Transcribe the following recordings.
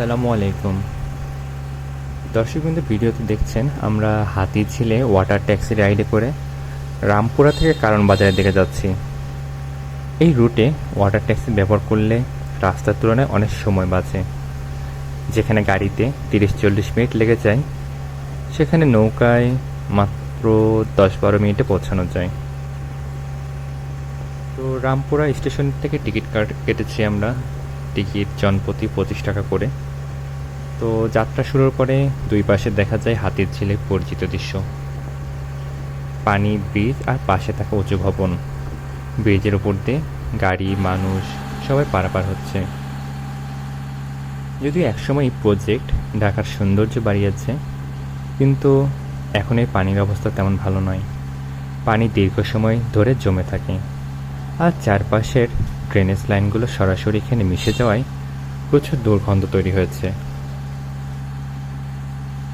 আসসালামু আলাইকুম। দর্শক বিন্দু, ভিডিওতে দেখছেন, আমরা হাতি ঝিলে ওয়াটার ট্যাক্সি রাইডে করে রামপুরা থেকে কারণ বাজারের দিকে যাচ্ছি। এই রুটে ওয়াটার ট্যাক্সি ব্যবহার করলে রাস্তার তুলনায় অনেক সময় বাঁচে। যেখানে গাড়িতে তিরিশ চল্লিশ মিনিট লেগে যায়, সেখানে নৌকায় মাত্র দশ বারো মিনিটে পৌঁছানো যায়। তো রামপুরা স্টেশন থেকে টিকিট কাট কেটেছি আমরা। টিকিট জনপ্রতি পঁচিশ টাকা করে। তো যাত্রা শুরুর পরে দুই পাশে দেখা যায় হাতির ঝিলে পরিচিত দৃশ্য। পানি, ব্রিজ আর পাশে থাকা উঁচু ভবন। ব্রিজের ওপর দিয়ে গাড়ি, মানুষ সবাই পারাপার হচ্ছে। যদিও একসময় এই প্রজেক্ট ঢাকার সৌন্দর্য বাড়িয়েছে, কিন্তু এখন এই পানির অবস্থা তেমন ভালো নয়। পানি দীর্ঘ সময় ধরে জমে থাকে। আর চারপাশের ড্রেনেজ লাইনগুলো সরাসরি এখানে মিশে যাওয়ায় প্রচুর দুর্গন্ধ তৈরি হয়েছে।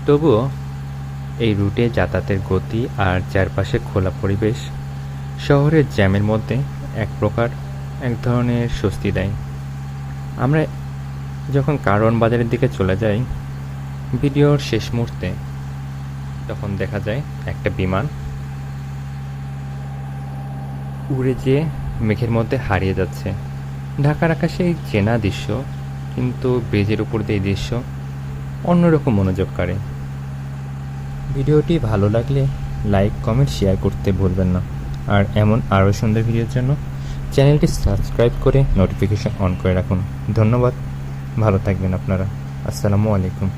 তবুও এই রুটে যাতায়াতের গতি আর চারপাশে খোলা পরিবেশ শহরের জ্যামের মধ্যে এক প্রকার এক ধরনের স্বস্তি দেয়। আমরা যখন কারণ বাজারের দিকে চলে যাই, ভিডিওর শেষ মুহূর্তে তখন দেখা যায় একটা বিমান উড়ে যেয়ে মেঘের মধ্যে হারিয়ে যাচ্ছে। ঢাকার আকাশে এই চেনা দৃশ্য, কিন্তু ব্রিজের উপর দিয়ে দৃশ্য অন্যরকম মনোযোগ কাড়ে ভিডিওটি ভালো লাগলে লাইক, কমেন্ট, শেয়ার করতে ভুলবেন না। আর এমন আরও সুন্দর ভিডিওর জন্য চ্যানেলটি সাবস্ক্রাইব করে নোটিফিকেশন অন করে রাখুন। ধন্যবাদ। ভালো থাকবেন আপনারা। আসসালামু আলাইকুম।